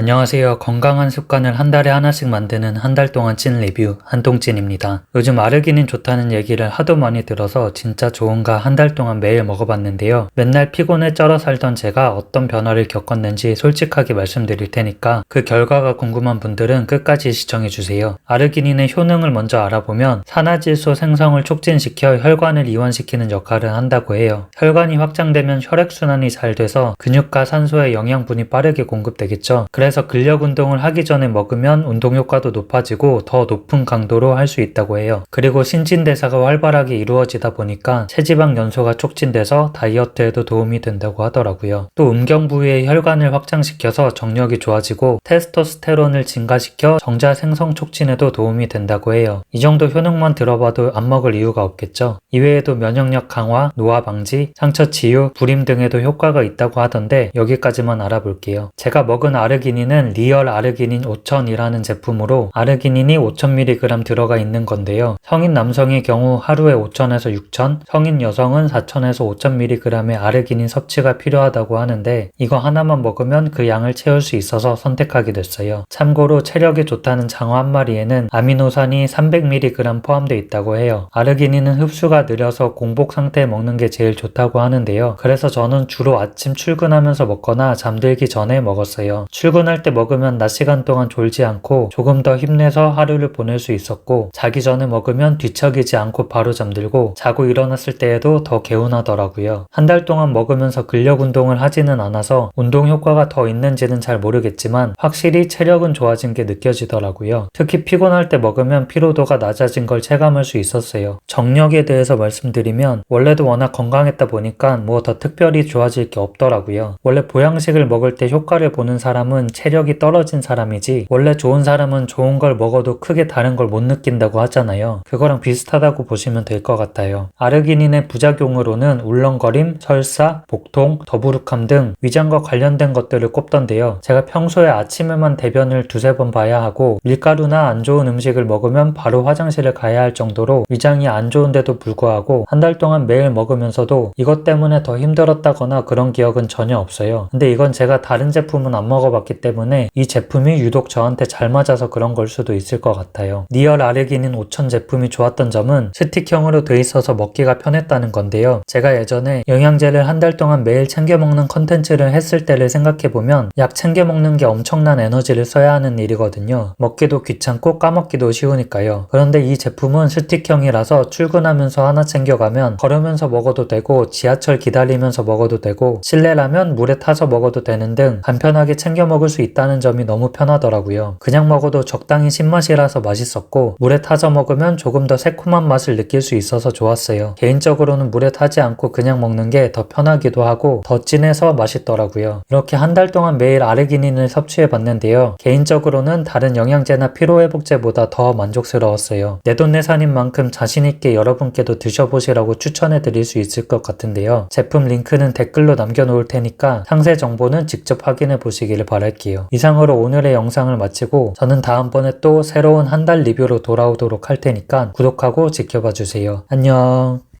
안녕하세요. 건강한 습관을 한 달에 하나씩 만드는 한 달 동안 찐 리뷰 한동찐입니다. 요즘 아르기닌 좋다는 얘기를 하도 많이 들어서 진짜 좋은가 한 달 동안 매일 먹어봤는데요. 맨날 피곤에 쩔어 살던 제가 어떤 변화를 겪었는지 솔직하게 말씀드릴 테니까 그 결과가 궁금한 분들은 끝까지 시청해주세요. 아르기닌의 효능을 먼저 알아보면 산화질소 생성을 촉진시켜 혈관을 이완시키는 역할을 한다고 해요. 혈관이 확장되면 혈액순환이 잘 돼서 근육과 산소의 영양분이 빠르게 공급되겠죠. 그래서 근력 운동을 하기 전에 먹으면 운동 효과도 높아지고 더 높은 강도로 할 수 있다고 해요. 그리고 신진대사가 활발하게 이루어지다 보니까 체지방 연소가 촉진돼서 다이어트에도 도움이 된다고 하더라고요. 또 음경 부위의 혈관을 확장시켜서 정력이 좋아지고 테스토스테론을 증가시켜 정자 생성 촉진에도 도움이 된다고 해요. 이 정도 효능만 들어봐도 안 먹을 이유가 없겠죠. 이외에도 면역력 강화, 노화 방지, 상처 치유, 불임 등에도 효과가 있다고 하던데 여기까지만 알아볼게요. 제가 먹은 아르기 닌은 리얼 아르기닌 5000이라는 제품으로 아르기닌이 5000mg 들어가 있는 건데요. 성인 남성의 경우 하루에 5000에서 6000, 성인 여성은 4000에서 5000mg의 아르기닌 섭취가 필요하다고 하는데 이거 하나만 먹으면 그 양을 채울 수 있어서 선택하게 됐어요. 참고로 체력이 좋다는 장어 한 마리에는 아미노산이 300mg 포함되어 있다고 해요. 아르기닌은 흡수가 느려서 공복 상태에 먹는 게 제일 좋다고 하는데요. 그래서 저는 주로 아침 출근하면서 먹거나 잠들기 전에 먹었어요. 출근 할 때 먹으면 낮 시간 동안 졸지 않고 조금 더 힘내서 하루를 보낼 수 있었고 자기 전에 먹으면 뒤척이지 않고 바로 잠들고 자고 일어났을 때에도 더 개운하더라고요. 한 달 동안 먹으면서 근력 운동을 하지는 않아서 운동 효과가 더 있는지는 잘 모르겠지만 확실히 체력은 좋아진 게 느껴지더라고요. 특히 피곤할 때 먹으면 피로도가 낮아진 걸 체감할 수 있었어요. 정력에 대해서 말씀드리면 원래도 워낙 건강했다 보니까 뭐 더 특별히 좋아질 게 없더라고요. 원래 보양식을 먹을 때 효과를 보는 사람은 체력이 떨어진 사람이지 원래 좋은 사람은 좋은 걸 먹어도 크게 다른 걸 못 느낀다고 하잖아요. 그거랑 비슷하다고 보시면 될 것 같아요. 아르기닌의 부작용으로는 울렁거림, 설사, 복통, 더부룩함 등 위장과 관련된 것들을 꼽던데요. 제가 평소에 아침에만 대변을 두세 번 봐야 하고 밀가루나 안 좋은 음식을 먹으면 바로 화장실을 가야 할 정도로 위장이 안 좋은데도 불구하고 한 달 동안 매일 먹으면서도 이것 때문에 더 힘들었다거나 그런 기억은 전혀 없어요. 근데 이건 제가 다른 제품은 안 먹어봤기 때문에 이 제품이 유독 저한테 잘 맞아서 그런 걸 수도 있을 것 같아요. 니얼 아르기닌 5000 제품이 좋았던 점은 스틱형으로 돼 있어서 먹기가 편했다는 건데요. 제가 예전에 영양제를 한 달 동안 매일 챙겨 먹는 컨텐츠를 했을 때를 생각해 보면 약 챙겨 먹는 게 엄청난 에너지를 써야 하는 일이거든요. 먹기도 귀찮고 까먹기도 쉬우니까요. 그런데 이 제품은 스틱형이라서 출근하면서 하나 챙겨가면 걸으면서 먹어도 되고 지하철 기다리면서 먹어도 되고 실내라면 물에 타서 먹어도 되는 등 간편하게 챙겨 먹을 수 있다는 점이 너무 편하더라고요. 그냥 먹어도 적당히 신맛이라서 맛있었고 물에 타서 먹으면 조금 더 새콤한 맛을 느낄 수 있어서 좋았어요. 개인적으로는 물에 타지 않고 그냥 먹는 게 더 편하기도 하고 더 진해서 맛있더라고요. 이렇게 한 달 동안 매일 아르기닌을 섭취해 봤는데요. 개인적으로는 다른 영양제나 피로회복제보다 더 만족스러웠어요. 내돈내산인 만큼 자신있게 여러분께도 드셔보시라고 추천해 드릴 수 있을 것 같은데요. 제품 링크는 댓글로 남겨놓을 테니까 상세 정보는 직접 확인해 보시기를 바랄 게요. 이상으로 오늘의 영상을 마치고 저는 다음번에 또 새로운 한 달 리뷰로 돌아오도록 할 테니까 구독하고 지켜봐 주세요. 안녕.